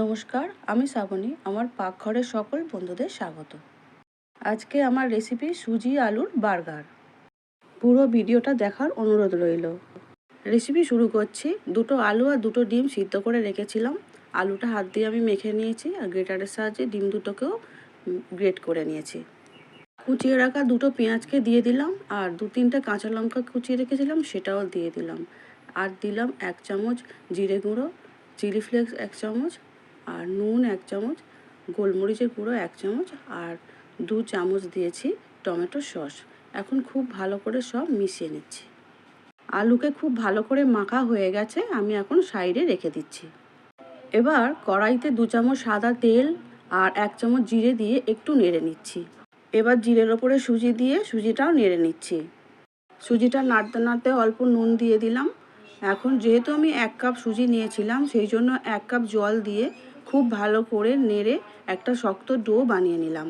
নমস্কার, আমি শ্রাবণী, আমার পাকঘরের সকল বন্ধুদের স্বাগত। আজকে আমার রেসিপি সুজি আলুর বার্গার। পুরো ভিডিওটা দেখার অনুরোধ রইল। রেসিপি শুরু করছি। দুটো আলু আর দুটো ডিম সিদ্ধ করে রেখেছিলাম। আলুটা হাত দিয়ে আমি মেখে নিয়েছি আর গ্রেটারের সাহায্যে ডিম দুটোকেও গ্রেট করে নিয়েছি। কুচিয়ে রাখা দুটো পেঁয়াজকে দিয়ে দিলাম আর দু তিনটে কাঁচা লঙ্কা কুচিয়ে রেখেছিলাম, সেটাও দিয়ে দিলাম। আর দিলাম এক চামচ জিরে গুঁড়ো চিলি ফ্লেক্স এক চামচ আর নুন এক চামচ, গোলমরিচের গুঁড়ো এক চামচ আর দু চামচ দিয়েছি টমেটো সস। এখন খুব ভালো করে সব মিশিয়ে নিচ্ছি। আলুকে খুব ভালো করে মাখা হয়ে গেছে, আমি এখন সাইডে রেখে দিচ্ছি। এবার কড়াইতে দু চামচ সাদা তেল আর এক চামচ জিরে দিয়ে একটু নেড়ে নিচ্ছি। এবার জিরের ওপরে সুজি দিয়ে সুজিটাও নেড়ে নিচ্ছি। সুজিটা নাড়তে নাড়তে অল্প নুন দিয়ে দিলাম। এখন যেহেতু আমি এক কাপ সুজি নিয়েছিলাম, সেই জন্য এক কাপ জল দিয়ে খুব ভালো করে নেড়ে একটা শক্ত ডো বানিয়ে নিলাম।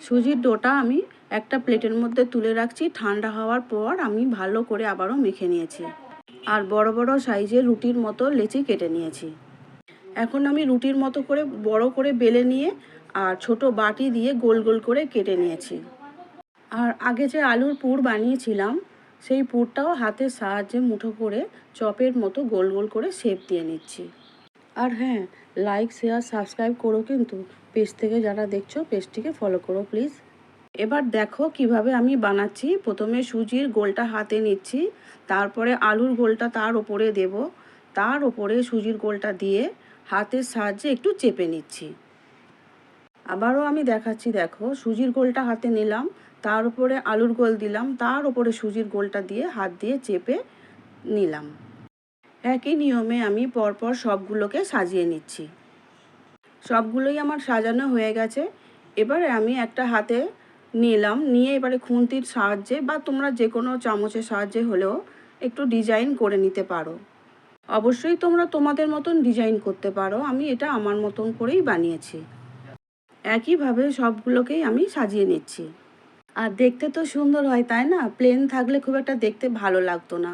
সুজির ডোটা আমি একটা প্লেটের মধ্যে তুলে রাখছি, ঠান্ডা হওয়ার পর আমি ভালো করে আবারও মেখে নিয়েছি। আর বড় বড় সাইজের রুটির মতো লেচি কেটে নিয়েছি। এখন আমি রুটির মতো করে বড় করে বেলে নিয়ে আর ছোট বাটি দিয়ে গোল গোল করে কেটে নিয়েছি। আর আগে যে আলুর পুর বানিয়েছিলাম, সেই পুরটাও হাতের সাহায্যে মুঠো করে চপের মতো গোল গোল করে শেপ দিয়ে নিচ্ছি। আর হ্যাঁ লাইক শেয়ার সাবস্ক্রাইব করো কিন্তু পেজ থেকে যারা দেখছ পেজটিকে ফলো করো প্লিজ এবার দেখো কীভাবে আমি বানাচ্ছি। প্রথমে সুজির গোলটা হাতে নিচ্ছি, তারপরে আলুর গোলটা তার ওপরে দেব। তার ওপরে সুজির গোলটা দিয়ে হাতের সাহায্যে একটু চেপে নিচ্ছি। আবারও আমি দেখাচ্ছি, দেখো, সুজির গোলটা হাতে নিলাম, তার উপরে আলুর গোল দিলাম, তার উপরে সুজির গোলটা দিয়ে হাত দিয়ে চেপে নিলাম। একই নিয়মে আমি পরপর সবগুলোকে সাজিয়ে নিচ্ছি। সবগুলোই আমার সাজানো হয়ে গেছে। এবারে আমি একটা হাতে নিলাম। নিয়ে এবারে খুন্তির সাহায্যে বা তোমরা যে কোনো চামচের সাহায্যে হলেও একটু ডিজাইন করে নিতে পারো। অবশ্যই তোমরা তোমাদের মতন ডিজাইন করতে পারো। আমি এটা আমার মতন করেই বানিয়েছি। একইভাবে সবগুলোকেই আমি সাজিয়ে নিচ্ছি। আর দেখতে তো সুন্দর হয়, তাই না? প্লেন থাকলে খুব একটা দেখতে ভালো লাগতো না।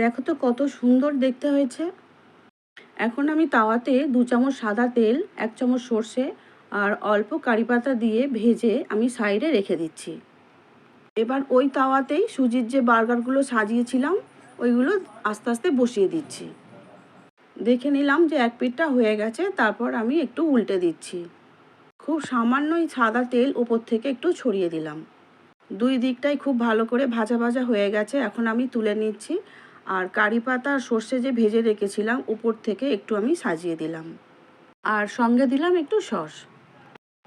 দেখো তো কত সুন্দর দেখতে হয়েছে। এখন আমি তাওয়াতে দু চামচ সাদা তেল, এক চামচ সর্ষে আর অল্প কারি পাতা দিয়ে ভেজে আমি সাইডে রেখে দিচ্ছি। এবার ওই তাওয়াতেই সুজির যে বার্গারগুলো সাজিয়েছিলাম, ওইগুলো আস্তে আস্তে বসিয়ে দিচ্ছি। দেখে নিলাম যে এক পিঠটা হয়ে গেছে, তারপর আমি একটু উল্টে দিচ্ছি। খুব সামান্যই সাদা তেল ওপর থেকে একটু ছড়িয়ে দিলাম। দুই দিকটাই খুব ভালো করে ভাজা ভাজা হয়ে গেছে, এখন আমি তুলে নিচ্ছি। আর কারি পাতা আর সর্ষে যে ভেজে রেখেছিলাম, উপর থেকে একটু আমি সাজিয়ে দিলাম। আর সঙ্গে দিলাম একটু সস।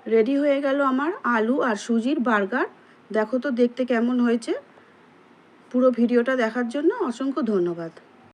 রেডি হয়ে গেল আমার আলু আর সুজির বার্গার। দেখো তো দেখতে কেমন হয়েছে। পুরো ভিডিওটা দেখার জন্য অসংখ্য ধন্যবাদ।